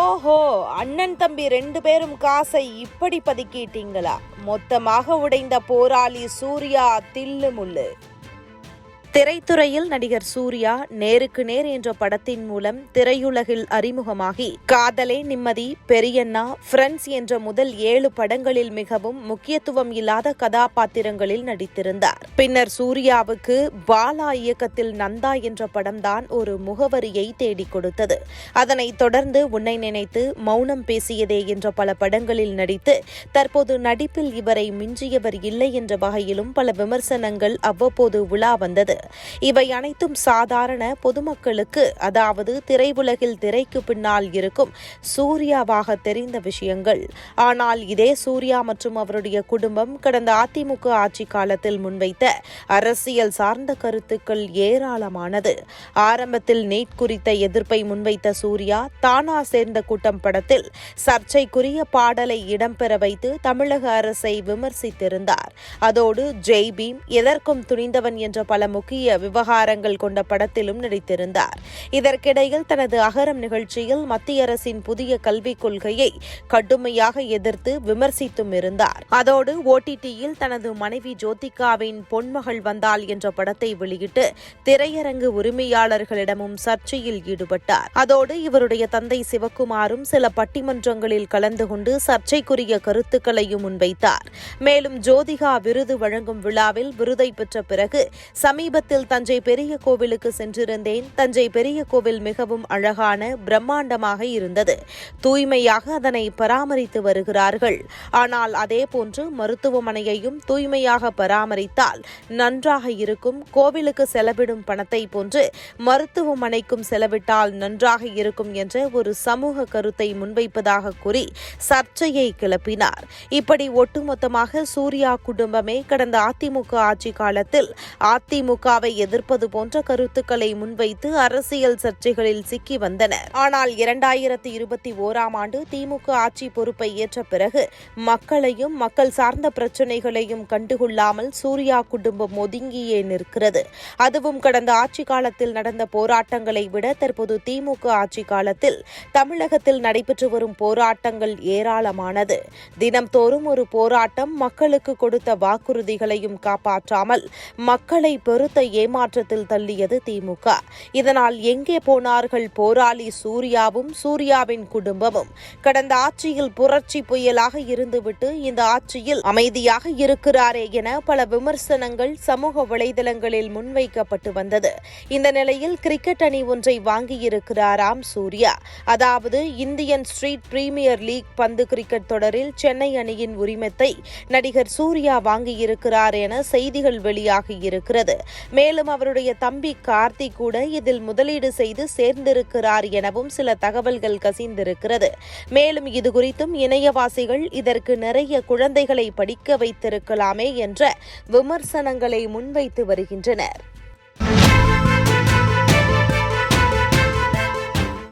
ஓஹோ அண்ணன் தம்பி ரெண்டு பேரும் காசை இப்படி பதுக்கிட்டீங்களா? மொத்தமாக உடைந்த போராளி சூர்யா தில்லு முள்ளு. திரைத்துறையில் நடிகர் சூர்யா நேருக்கு நேர் என்ற படத்தின் மூலம் திரையுலகில் அறிமுகமாகி காதலே நிம்மதி பெரியண்ணா ஃப்ரெண்ட்ஸ் என்ற முதல் ஏழு படங்களில் மிகவும் முக்கியத்துவம் இல்லாத கதாபாத்திரங்களில் நடித்திருந்தார். பின்னர் சூர்யாவுக்கு பாலா இயக்கத்தில் நந்தா என்ற படம்தான் ஒரு முகவரியை தேடிக் கொடுத்தது. அதனைத் தொடர்ந்து உன்னை நினைத்து மௌனம் பேசியதே என்ற பல படங்களில் நடித்து தற்போது நடிப்பில் இவரை மிஞ்சியவர் இல்லை என்ற வகையிலும் பல விமர்சனங்கள் அவ்வப்போது உலா வந்தது. இவை அனைத்தும் சாதாரண பொதுமக்களுக்கு அதாவது திரையுலகில் திரைக்கு பின்னால் இருக்கும் சூர்யாவாக தெரிந்த விஷயங்கள். ஆனால் இதே சூர்யா மற்றும் அவருடைய குடும்பம் கடந்த அதிமுக ஆட்சி காலத்தில் முன்வைத்த அரசியல் சார்ந்த கருத்துக்கள் ஏராளமானது. ஆரம்பத்தில் நீட் குறித்த எதிர்ப்பை முன்வைத்த சூர்யா தானா சேர்ந்த கூட்டம் படத்தில் சர்ச்சைக்குரிய பாடலை இடம்பெற வைத்து தமிழக அரசை விமர்சித்திருந்தார். அதோடு ஜெய் பீம் எதற்கும் துணிந்தவன் என்ற பல முக்கிய முக்கிய விவகாரங்கள் கொண்ட படத்திலும் நடித்திருந்தார். இதற்கிடையில் தனது அகரம் நிகழ்ச்சியில் மத்திய அரசின் புதிய கல்விக் கொள்கையை கடுமையாக எதிர்த்து விமர்சித்தும் இருந்தார். அதோடு ஓடிடியில் தனது மனைவி ஜோதிகாவின் பொன்மகள் வந்தால் என்ற படத்தை வெளியிட்டு திரையரங்கு உரிமையாளர்களிடமும் சர்ச்சையில் ஈடுபட்டார். அதோடு இவருடைய தந்தை சிவக்குமாரும் சில பட்டிமன்றங்களில் கலந்து கொண்டு சர்ச்சைக்குரிய கருத்துக்களையும் முன்வைத்தார். மேலும் ஜோதிகா விருது வழங்கும் விழாவில் விருதை பெற்ற பிறகு சமீப சமீபத்தில் தஞ்சை பெரிய கோவிலுக்கு சென்றிருந்தேன். தஞ்சை பெரிய கோவில் மிகவும் அழகான பிரம்மாண்டமாக இருந்தது. தூய்மையாக அதனை பராமரித்து வருகிறார்கள். ஆனால் அதே போன்று மருத்துவமனையையும் தூய்மையாக பராமரித்தால் நன்றாக இருக்கும். கோவிலுக்கு செலவிடும் பணத்தை போன்று மருத்துவமனைக்கும் செலவிட்டால் நன்றாக இருக்கும் என்ற ஒரு சமூக கருத்தை முன்வைப்பதாக கூறி சர்ச்சையை கிளப்பினார். இப்படி ஒட்டுமொத்தமாக சூர்யா குடும்பமே கடந்த அதிமுக ஆட்சி காலத்தில் அதிமுக திமுகவை எதிர்ப்பது போன்ற கருத்துக்களை முன்வைத்து அரசியல் சர்ச்சைகளில் சிக்கி வந்தனர். ஆனால் இரண்டாயிரத்தி இருபத்தி ஓராம் ஆண்டு திமுக ஆட்சி பொறுப்பை ஏற்ற பிறகு மக்களையும் மக்கள் சார்ந்த பிரச்சினைகளையும் கண்டுகொள்ளாமல் சூர்யா குடும்பம் ஒதுங்கியே நிற்கிறது. அதுவும் கடந்த ஆட்சி காலத்தில் நடந்த போராட்டங்களை விட தற்போது திமுக ஆட்சி காலத்தில் தமிழகத்தில் நடைபெற்று வரும் போராட்டங்கள் ஏராளமானது. தினம்தோறும் ஒரு போராட்டம் மக்களுக்கு கொடுத்த வாக்குறுதிகளையும் காப்பாற்றாமல் மக்களை பெருத்த ஏமாற்றத்தில் தள்ளியது திமுக. இதனால் எங்கே போனார்கள் போராளி சூர்யாவும் சூர்யாவின் குடும்பமும்? கடந்த ஆட்சியில் புரட்சி புயலாக இருந்துவிட்டு இந்த ஆட்சியில் அமைதியாக இருக்கிறாரே என பல விமர்சனங்கள் சமூக வலைதளங்களில் முன்வைக்கப்பட்டு வந்தது. இந்த நிலையில் கிரிக்கெட் அணி ஒன்றை வாங்கியிருக்கிறாராம் சூர்யா. அதாவது இந்தியன் ஸ்ட்ரீட் பிரீமியர் லீக் பந்து கிரிக்கெட் தொடரில் சென்னை அணியின் உரிமத்தை நடிகர் சூர்யா வாங்கியிருக்கிறார் என செய்திகள் வெளியாகியிருக்கிறது மேலும் அவருடைய தம்பி கார்த்தி கூட இதில் முதலீடு செய்து சேர்ந்திருக்கிறார் எனவும் சில தகவல்கள் கசிந்திருக்கிறது. மேலும் இது குறித்தும் இணையவாசிகள் இதற்கு நிறைய குழந்தைகளை படிக்க வைத்திருக்கலாமே என்ற விமர்சனங்களை முன்வைத்து வருகின்றனர்.